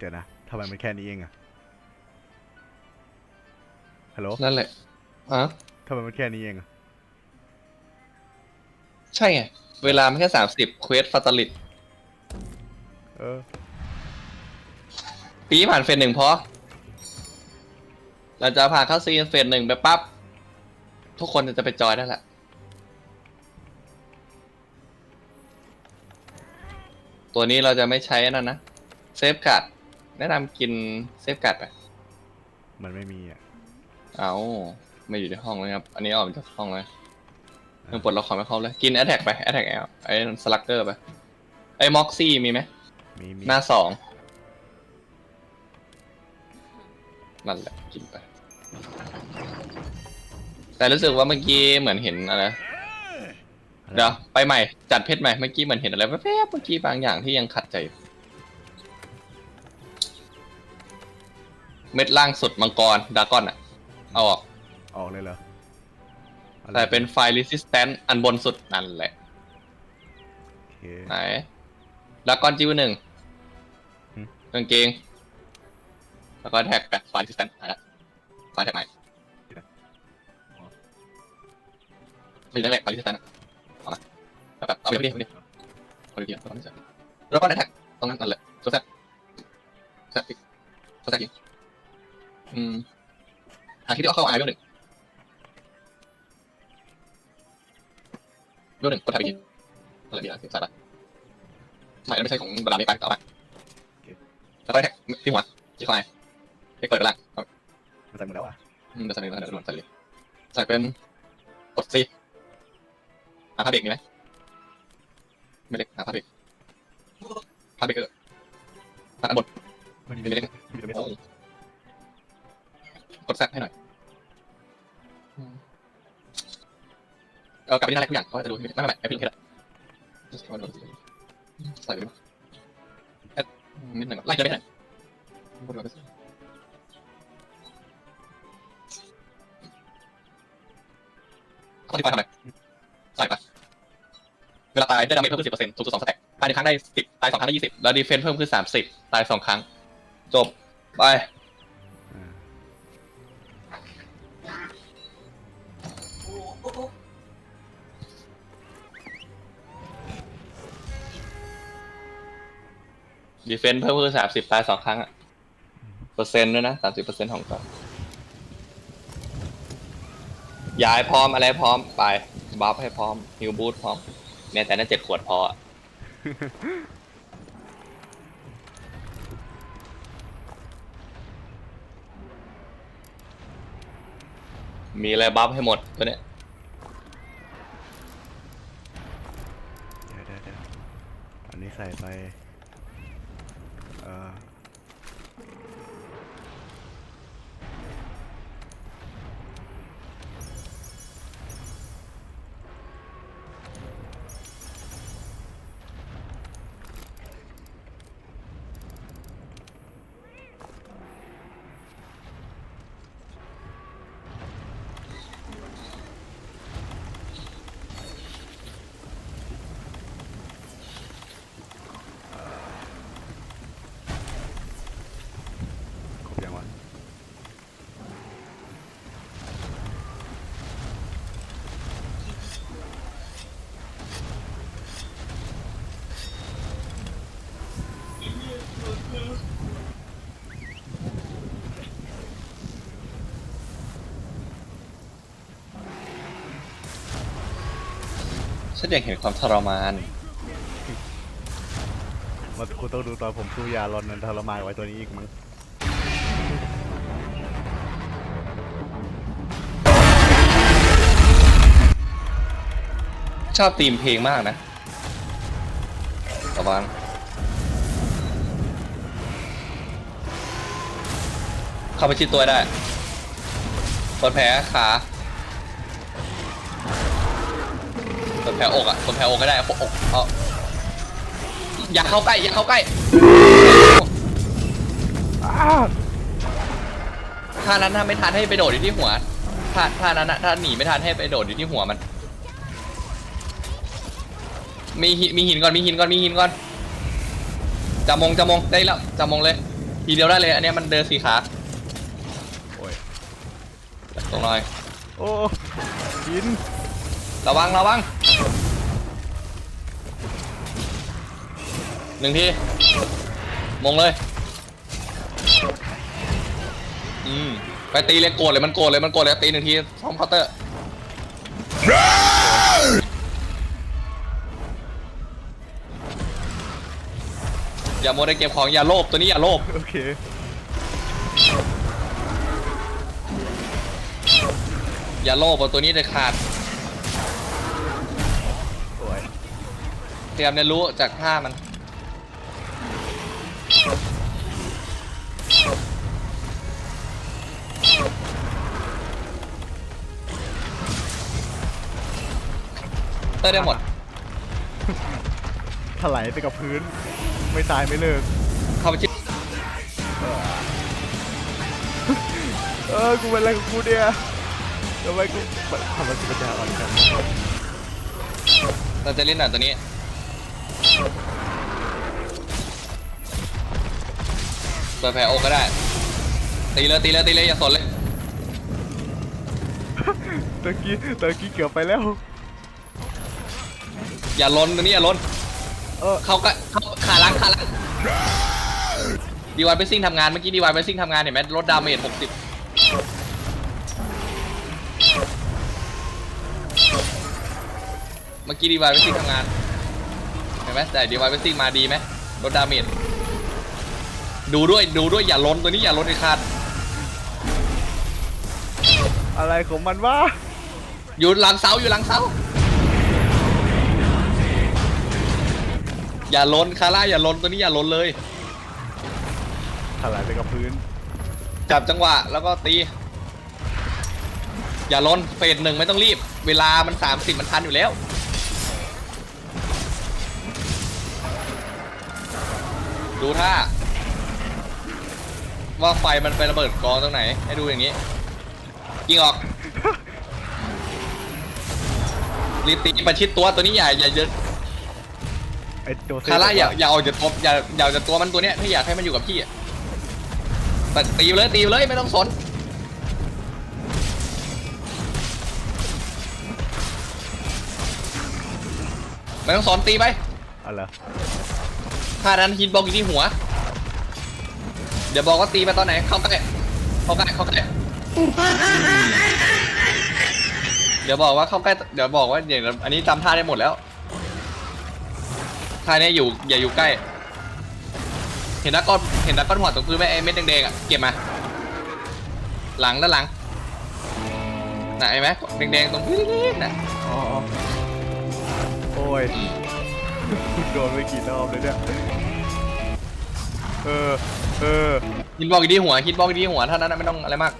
เดี๋ยวนะทำไมมันแค่นี้เองอะฮัลโหลนั่นแหละอะทำไมมันแค่นี้เองอะใช่ไง เวลามันแค่สามสิบเควสฟาตาลิตเออ ปีผ่านเฟสหนึ่งพอเราจะผ่านเข้าซีนเฟสหนึ่งไปปั๊บ ทุกคนจะไปจอยได้แหละ ตัวนี้เราจะไม่ใช้นั่นนะ เซฟการ์ด แนะนำกินเซฟการ์ดไปมันไม่มีอะเอาไม่อยู่ในห้องเลยครับ อันนี้ออกมาจากห้องเลยยังปลดล็อกของไม่ครบเลย กินแอ t แทกไปแอ t แทกแอลไอ้สลักเกอร์ไปไอ้ม็อกซี่มีไหมมีมีหน้าสองนั่นแหละกินไป แต่รู้สึกว่าเมื่อกี้เหมือนเห็นอะไรเดี๋ยวไปใหม่จัดเพชรใหม่เมื่อกี้เหมือนเห็นอะไรแว๊บๆเมื่อกี้บางอย่างที่ยังขัดใจอยู่ เม็ดล่างสุดมังกรดากอนอะเอาออก ออกเลยเหรออะไรแต่เป็นไฟ resistant อันบนสุดนั่นแหละ โอเค ไหนดากอนจิ้วหนึ่งหืม กางเกง แล้วก็แท็กแบบไฟ resistant หายละไฟแท็กใหม่ไม่ได้แหละไฟ resistant อะเอาละแบบแบบเอาไปดิเอาไปดิเอาไปดิเอาไปดิแล้วก็แท็กตรงนั้นนั่นแหละตัวแท็กแท็กอีกตัวแท็กอีก อืมหาคิดที่เอาเข้าไอเวลหนึ่งเวลหนึ่งกดแท็กอีกอะไรดีอะสิบสายละไม่ไม่ใช่ของบรรดาเมกไปต่อไปแล้วก็แท็กที่หัวที่คอยที่เปิดไปล่างเอามันใส่หมดแล้วอะอืมเดี๋ยวใส่เลยเดี๋ยวใส่เลยใส่เป็นกดซีหาผ้าเบรกมีไหมไม่เล็กหาผ้าเบรกผ้าเบรกเออผ้าอันบนมันมีไม่เล็กมีแต่ไม่โอ้ต้องก ดแซะให้หน่อยเออกลับไปที่หน้าแรกทุกอย่างเขาจะดูไม่ไม่ไม่ไม่พี่ลงแค่ละใส่ไปมั้ยแอดนิดหนึ่งไล่จะไม่ไหนบนก่อนไปสิข้อที่ไฟทำอะไรใส่ไปเวลาตายได้ดาเมจเพิ่มขึ้นสิบเปอร์เซ็นต์สูงสุดสองสแต็กตายหนึ่งครั้งได้สิบตายสองครั้งได้ยี่สิบแล้วดีเฟนส์เพิ่มขึ้นสามสิบตายสองครั้ง จบ ไป ดีเฟนส์เพิ่มขึ้นสามสิบตายสองครั้งอะเปอร์เซ็นต์ด้วยนะสามสิบเปอร์เซ็นต์ของก่อนย้ายพร้อมอะไรพร้อมไปบัฟให้พร้อมฮิวบูทพร้อมแม้แต่นั่นเจ็ดขวดพออะมีอะไรบัฟให้หมดตัวเนี้ยเดี๋ยวเดี๋ยวเดี๋ยวอันนี้ใส่ไป ฉันอยากเห็นความทรมานมาคุณต้องดูตอนผมสู้ยาลอนนันทรมานไว้ตัวนี้อีกมั้งชอบธีมเพลงมากนะระวังเข้าไปชิดตัวได้กดแผลขา เปิดแผลอกอะเปิดแผลอกก็ได้อกอกเอาอย่าเข้าใกล้อย่าเข้าใกล้ท่านั้นถ้าไม่ทันให้ไปโดดอยู่ที่หัวท่าท่านั้นนะถ้าหนีไม่ทันให้ไปโดดอยู่ที่หัวมัน มีหินมีหินก่อนมีหินก่อนมีหินก่อนจะมงจะมงได้แล้วจะมงเลย ทีเดียวได้เลย อันเนี้ยมันเดินสี่ขาโอ้ยตรงหน่อยโอ้กิน ระวังระวังหนึ่งทีมงเลย อืมไปตีเลยโกรธเลยมันโกรธเลยมันโกรธเลยตีหนึ่งทีซ้อมเคาน์เตอร์อย่าโมวแต่เก็บของอย่าโลภตัวนี้อย่าโลภโอเคอย่าโลภเอาตัวนี้เด็ดขาด พยายามเรียนรู้จากท่ามันเตอร์ได้หมดถลายไปกับพื้น ไม่ตายไม่เลิก เข้าไปชิดเออ กูเป็นอะไรกับกูเนี่ยทำไมกูทำไมกูปัญญาอ่อนกันเราจะเล่นหนังตัวนี้ เปิดแผลอกก็ได้ ตีเลยตีเลยตีเลยอย่าสนเลย ตะกี้ตะกี้เกือบไปแล้ว อย่าล้นตัวนี้อย่าล้นเออ เขาก็เขาขาล้างขาล้างดีวายเบสซิ่งทำงานเมื่อกี้ดีวายเบสซิ่งทำงานเห็นไหมลดดาเมจหกสิบเมื่อกี้ดีวายเบสซิ่งทำงานเห็นไหมแต่ดีวายเบสซิ่งมาดีไหมลดดาเมจ ดูด้วยดูด้วยอย่าล้นตัวนี้อย่าล้นไอ้ขาดอะไรของมันวะอยู่หลังเสาอยู่หลังเสาอย่าล้นคาร่าอย่าล้นตัวนี้อย่าล้นเลย ถลายไปกับพื้น จับจังหวะแล้วก็ตี อย่าล้นเฟสหนึ่งไม่ต้องรีบ เวลามัน 30 มันทันอยู่แล้ว ดูท่า ว่าไฟมันไประเบิดกองตรงไหน ให้ดูอย่างนี้ยิงออกรีบตีประชิดตัวตัวนี้อย่าอย่าเยอะไอ้โดเซคาร่าอย่าบกว่อย่าออกจากตัวอย่าอย่าออกจากตัวมันตัวเนี้ยถ้าอยากให้มันอยู่กับพี่อะแต่ตีไปเลยตีไปเลยไม่ต้องสนไม่ต้องสนตีไปอะไรถ้านั้นฮิตบอกอยู่ที่หัว เดี๋ยวบอกว่าตีไปตอนไหน เข้าใกล้เข้าใกล้เข้าใกล้เดี๋ยวบอกว่าเข้าใกล้ เดี๋ยวบอกว่าอย่างอันนี้จำท่าได้หมดแล้วท่านี้อยู่อย่าอยู่ใกล้ เห็นนักก้อนเห็นนักก้อนหัวตรงพื้นไหมไอ้เม็ดแดงๆอะเก็บมา หลังด้านหลังน่ะไอ้ไหมแดงๆตรงพื้นนิดๆน่ะอ๋อโอ้ยโดนไปกี่รอบเลยเนี่ย เออ เออ ฮิตบอกอยู่ที่หัวฮิตบอกอยู่ที่หัวเท่านั้นนะไม่ต้องอะไรมาก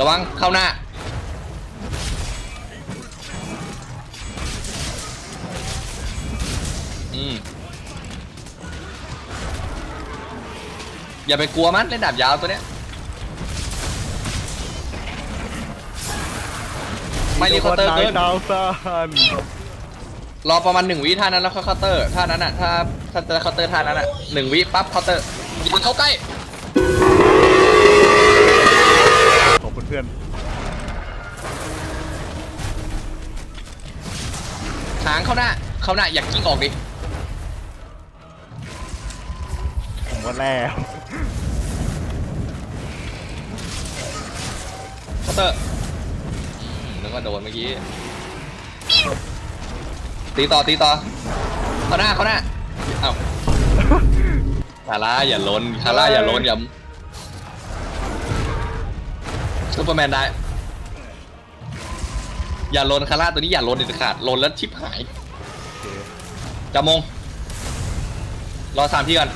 ระวังเข้าหน้า อืม อย่าไปกลัวมันเล่นดาบยาวตัวเนี้ย ไม่รีเคาน์เตอร์เกิน ดาวซัน รอประมาณหนึ่งวิท่านั้นแล้วค่อยเคาน์เตอร์ท่านั้นอะถ้าถ้าจะเคาน์เตอร์ท่านั้นอะหนึ่งวิปั๊บเคาน์เตอร์อย่าเข้าใกล้ขอบคุณเพื่อนหางเข้าหน้าเข้าหน้าอย่ากิ้งออกดิผมว่าแล้วเคาน์เตอร์อืมนึกว่าโดนเมื่อกี้ ตีต่อตีต่อเข้าหน้าเข้าหน้าเอ้าคาร่าอย่าล้นคาร่าอย่าล้นอย่าซูเปอร์แมนได้ อย่าล้นคาร่าตัวนี้อย่าล้นเด็ดขาดล้นแล้วชิบหายโอเคจะมง รอสามที่ก่อน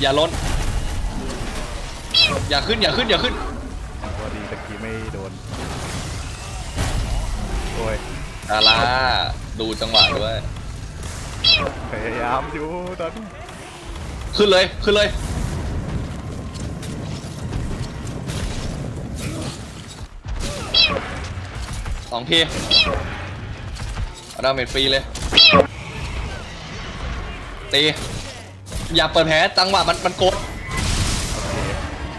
อย่าล้น อย่าขึ้นอย่าขึ้นอย่าขึ้นพอดีตะกี้ไม่โดน โอ้ยดาราดูจังหวะด้วยพยายามอยู่ตอนนี้ขึ้นเลยขึ้นเลย สองทีเอาดาเมจฟรีเลย ตี อย่าเปิดแผลจังหวะมันมันกด โอเค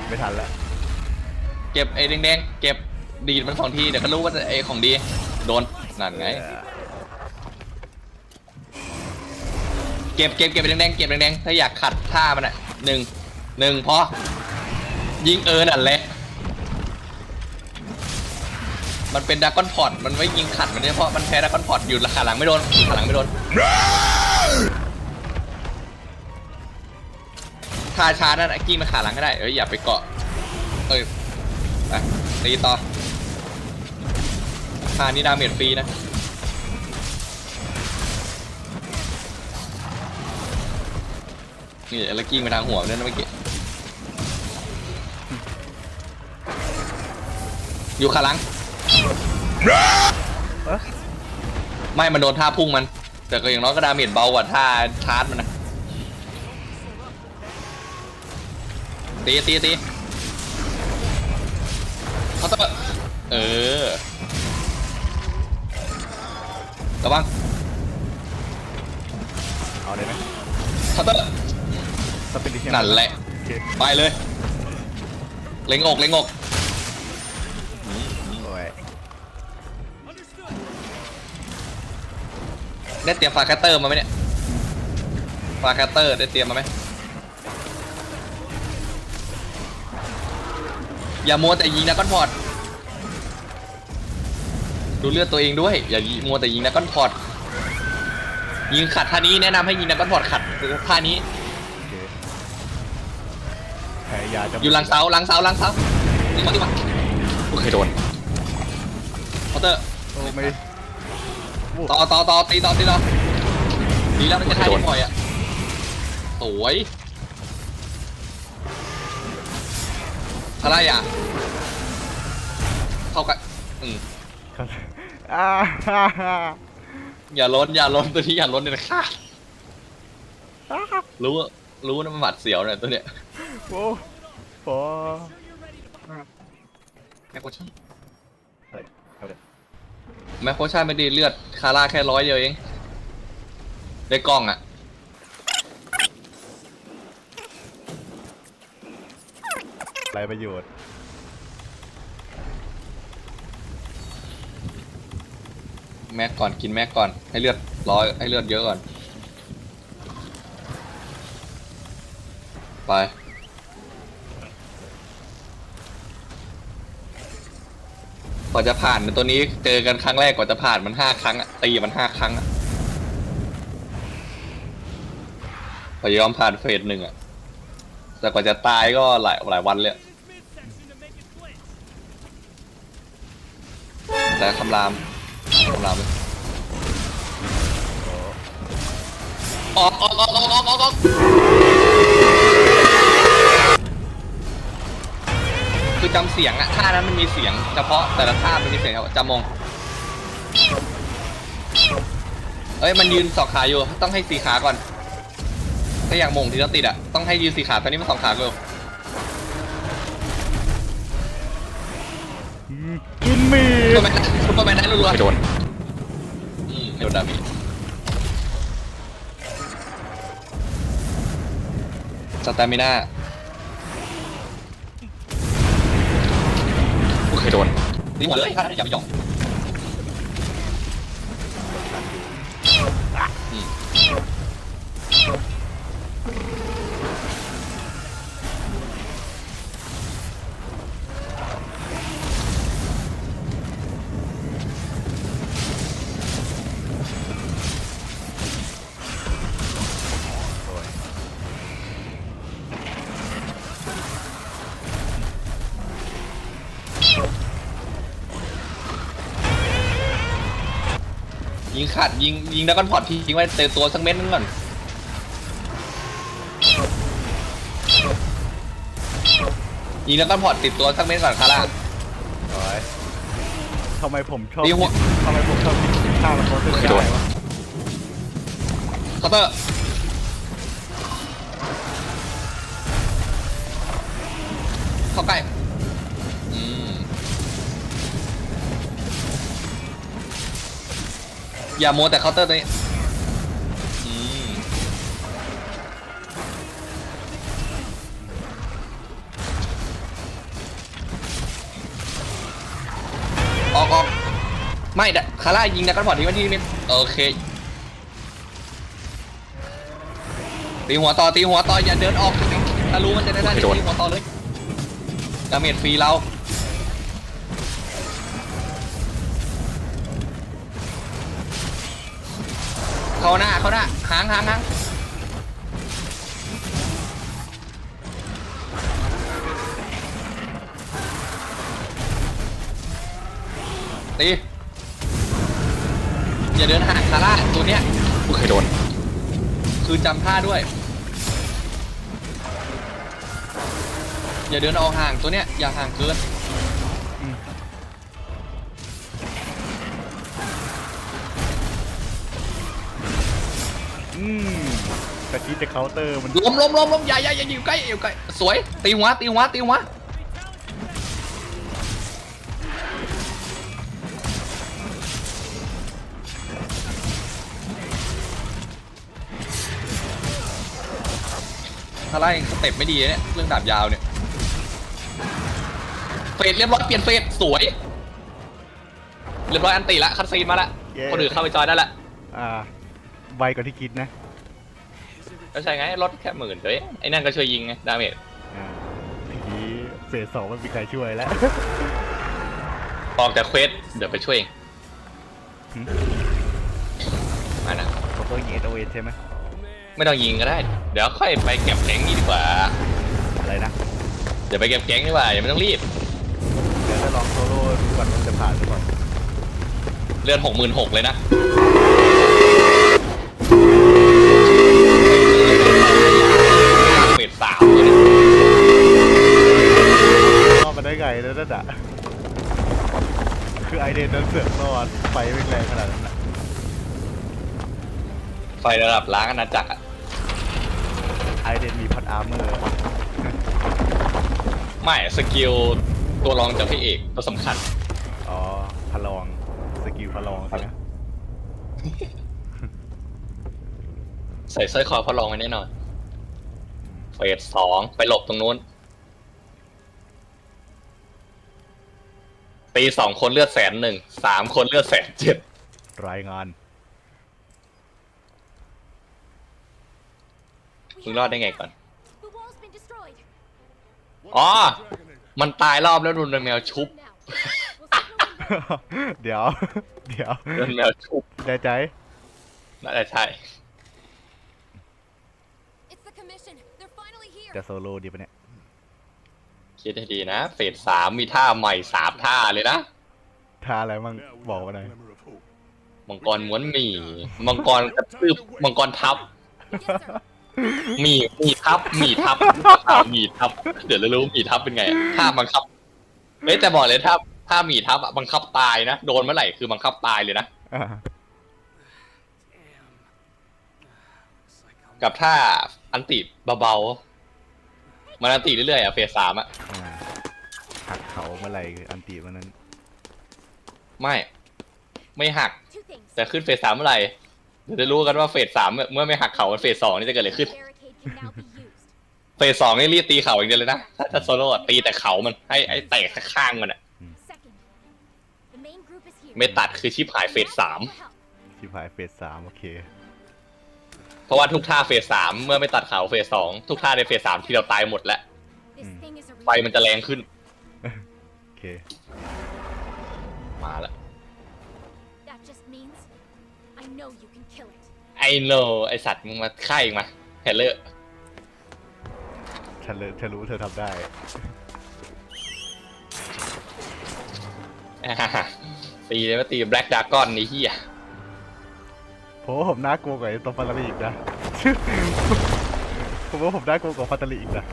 ไม่ทันแล้วเก็บไอ้แดงๆ เก็บดีดมันสองที เดี๋ยวก็รู้ว่าไอ้ของดี โดน นั่นไง เก็บเก็บเก็บไปแดงๆเก็บแดงๆถ้าอยากขัดท่ามันอะหนึ่งหนึ่งพอ ยิงเออนั่นแหละมันเป็นดากอนพอดมันไม่ยิงขัดมันเนี่ยเพราะมันแพ้ดากอนพอดอยู่ขาหลังไม่โดนขาหลังไม่โดนท่าช้านั่นอะกิ้งมาขาหลังก็ได้เอ้ยอย่าไปเกาะเอ้ยไปตีต่อ ท่านี้ดาเมจฟรีนะนี่แล้วกิ้งไปทางหัวเนี่ยนะเมื่อกี้อยู่ขาหลัง ไม่มันโดนท่าพุ่งมัน แต่ก็อย่างน้อยก็ดาเมจเบากว่าท่าชาร์จมันนะตีตีตีเขาต้องเออ สปิริตนั่นแหละ โอเคไปเลย เล็งอกเล็งอกโอ้ยได้เตรียมฟาแคตเตอร์มาไหมเนี่ย ฟาแคตเตอร์ได้เตรียมมาไหมอย่ามัวแต่ยิงนะก้อนพอด ดูเลือดตัวเองด้วย อย่ามัวแต่ยิงนะก้อนพอด ยิงขัดท่านี้แนะนำให้ยิงนะก้อนพอดขัดท่านี้โอเคแพ้ ยาจะอยู่หลังเสาหลังเสาหลังเสานี่มาดิมาโอเคโดนเคาน์เตอร์โอ้ไม่วู้ต่อต่อต่อตีต่อตีต่อดีแล้วมันจะท่านี้ปล่อยอะสวยอะไรอะเข้ากันอืมครับอ่าฮ่าฮ่าอย่าล้นอย่าล้นตัวนี้อย่าล้นเลยนะคะอ่ารู้ว่ารู้นะมันหมัดเสียวเนี่ยตัวเนี้ยโอ้ พอแม่โคชั่นอะไรเอาเลยแม่โคชั่นไม่ดีเลือดคาร่าแค่ร้อยเดียวเองได้กล้องอะไรประโยชน์ แม็กก่อนกินแม็กก่อนให้เลือดร้อยให้เลือดเยอะก่อน ไป ว่าจะผ่านตัวนี้เจอกันครั้งแรกกว่าจะผ่านมันห้าครั้งอะตีมันห้าครั้งอะกว่ายอมผ่านเฟสหนึ่งอะแต่กว่าจะตายก็หลายหลายวันเลยอะแต่คำรามคำรามเลยออกออกออกออกออกออก จำเสียงอะท่านั้นมันมีเสียง เฉพาะแต่ละท่ามันมีเสียงเฉพาะจำมงเอ้ยมันยืนสองขาอยู่ต้องให้สี่ขาก่อน ถ้าอยากมงที่เราติดอะต้องให้ยืนสี่ขาตอนนี้มันสองขาอยู่อืมกินหมีซุปเปอร์แมนซุปเปอร์แมนได้รัวๆไม่โดนอืมไม่โดนดาเมจสตามิน่า โอเคโดนนี่หมดเลยอย่าไปหยอก ขาดยิงยิงแล้วก็พอดทิ้งไว้เตะตัวสักเม็ดนึงก่อนยิงแล้วก็พอดติดตัวสักเม็ดก่อนคาร่าโอ้ยทำไมผมชอบตีหัวทำไมผมชอบกินข้าวแล้วเขาถึงโดได้นวะเคาน์เตอร์เข้าใกล้ อย่าโมแต่เคาน์เตอร์ตัวนี้ออกออกไม่ดะคาร่ายิงดะกันพอดที่มันที่มิดโอเคตีหัวต่อตีหัวต่ออย่าเดินออกทรู้มันจะได้ได้ตีหัวต่อเลยดาเมจฟรีเรา เข้าหน้าเข้าหน้าหางหางหางตีอย่าเดินห่างคาร่าตัวเนี้ยกูเคยโดน คือจำท่าด้วย อย่าเดินออกห่างตัวเนี้ยอย่าห่างเกิน กะทิจะเคาน์เตอร์มันล้มล้มล้มล้มอย่าอย่าอย่าอยู่ใกล้อยู่ใกล้สวยตีหัวตีหัวตีหัวถ้าไล่สเต็ปไม่ดีเนี่ยเรื่องดาบยาวเนี่ยเฟดเรียบร้อยเปลี่ยนเฟดสวย เรียบร้อยอันตีละคัดซีนมาละคนอื่นเข้าไปจอยได้ละอ่าไวกว่าที่คิดนะ ก็ใช่ไงลดแค่หมื่นเดียวเองไอ้นั่นก็ช่วยยิงไงดาเมจอ่าทีนี้เฟสสองมันมีใครช่วยแล้ว ออกจากเควสเดี๋ยวไปช่วยเองหืม มานะเขาต้องยิงเอโอเใช่ไหมไม่ต้องยิงก็ได้ เดี๋ยวค่อยไปเก็บแก๊งนี้ดีกว่าอะไรนะเดี๋ยวไปเก็บแก๊งดีกว่าอย่าไม่ต้องรีบเดี๋ยวจะลองโซโล่ดูก่อนว่าจะผ่านหรือเปล่าเลือนหกหมื่นหกเลยนะ รอดมาได้ไงแล้วนั่นอะคือไอเดนนั้นเสือกรอดไฟไม่งแรงขนาดนั้นนะไฟระดับล้างอาณาจักรอะไอเดนมีพัดอาร์เมอร์ไม่สกิลตัวรองจากพี่เอกตัวสำคัญ อ๋อพลองสกิลพลองสินะใส่สร้อยคอพอรองไว้แน่นอนเฟสสองไปหลบตรงนู้น ตีสองคนเลือดแสนหนึ่งสามคนเลือดแสนเจ็ดรายงาน มึงรอดได้ไงก่อน The wall's been destroyed. อ๋อ มันตายรอบแล้วโดนแมวชุบ Now. We'll signal in. เดี๋ยว เดี๋ยวโดนแมวชุบแน่ใจ น่าจะใช่ It's the commission. They're finally here. จะโซโล่ดีปะเนี่ย คิดให้ดีนะเฟสสามมีท่าใหม่สามท่าเลยนะท่าอะไรมั่งบอกมาหน่อยมังกรม้วนหมี่มังกรกระตืบมังกรทับ Yes, sir. หมี่หมี่ทับหมี่ทับอ่าหมี่ทับ เดี๋ยวเรารู้หมี่ทับเป็นไงอะท่าบังคับเฮ้ยแต่บอกเลยถ้าถ้าหมี่ทับอะบังคับตายนะโดนเมื่อไหร่คือบังคับตายเลยนะอ่ากับท่าอันติเบาๆมันอันติเรื่อยๆอะเฟสสามอะอ่าหัก เขาเมื่อไหร่คืออันตีมันนั้น ไม่ ไม่หัก Two things. แต่ขึ้นเฟสสามเมื่อไหร่เดี๋ยวจะรู้กันว่าเฟสสามเมื่อไม่หักเขาเฟสสองนี่จะเกิดอะไรขึ้น Barricade can now be used. เฟสสองนี่รีบตีเข่าอย่างเดียวเลยนะ ถ้าจะโซโล่อะตีแต่เข่ามันให้ไอ้แตกข้างมันอะ Second, the main group is here. ไม่ตัดคือชิปหายเฟสสาม For help. ชิบหายเฟสสามโอเค เพราะว่าทุกท่าเฟสสามเมื่อไม่ตัดเข่าเฟสสองทุกท่าในเฟสสามที่เราตายหมดแล้ว This thing is a ไฟมันจะแรงขึ้นโอเค มาแล้ว That just means I know you can kill it. ไอโนไอสัตว์มึงมาฆ่าเองมาเฮลเลอร์ฉันเลยฉันรู้เธอทำได้ตีเลยว่าตีแบล็กดากอนนี่เฮียผมว่าผมน่ากลัวกว่าไอ้ตัวฟัตตาลีอีกนะ ผมว่าผมน่ากลัวกว่าฟัตตาลีอีกนะ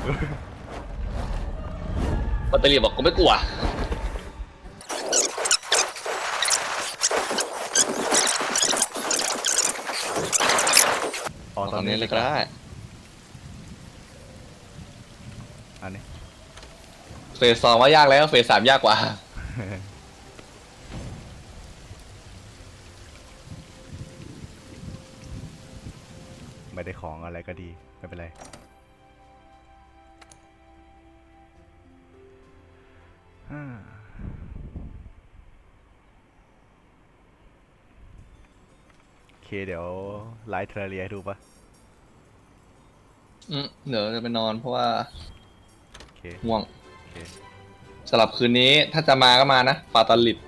ปัตเตอรี่บอกกูไม่กลัว ตตออนนนี้นี้เลเลยยก็ก็ได้ได้อันนี้เฟสสองว่ายากแล้วเฟสสามยากกว่า ไม่ได้ของอะไรก็ดี ไม่เป็นไรฮ่าเดี๋ยวไลฟ์เทอร์เรียให้ดูปะ อืมเดี๋ยวจะไปนอนเพราะว่าโอเคง่วงโอเคสำหรับคืนนี้ถ้าจะมาก็มานะปาตาลิด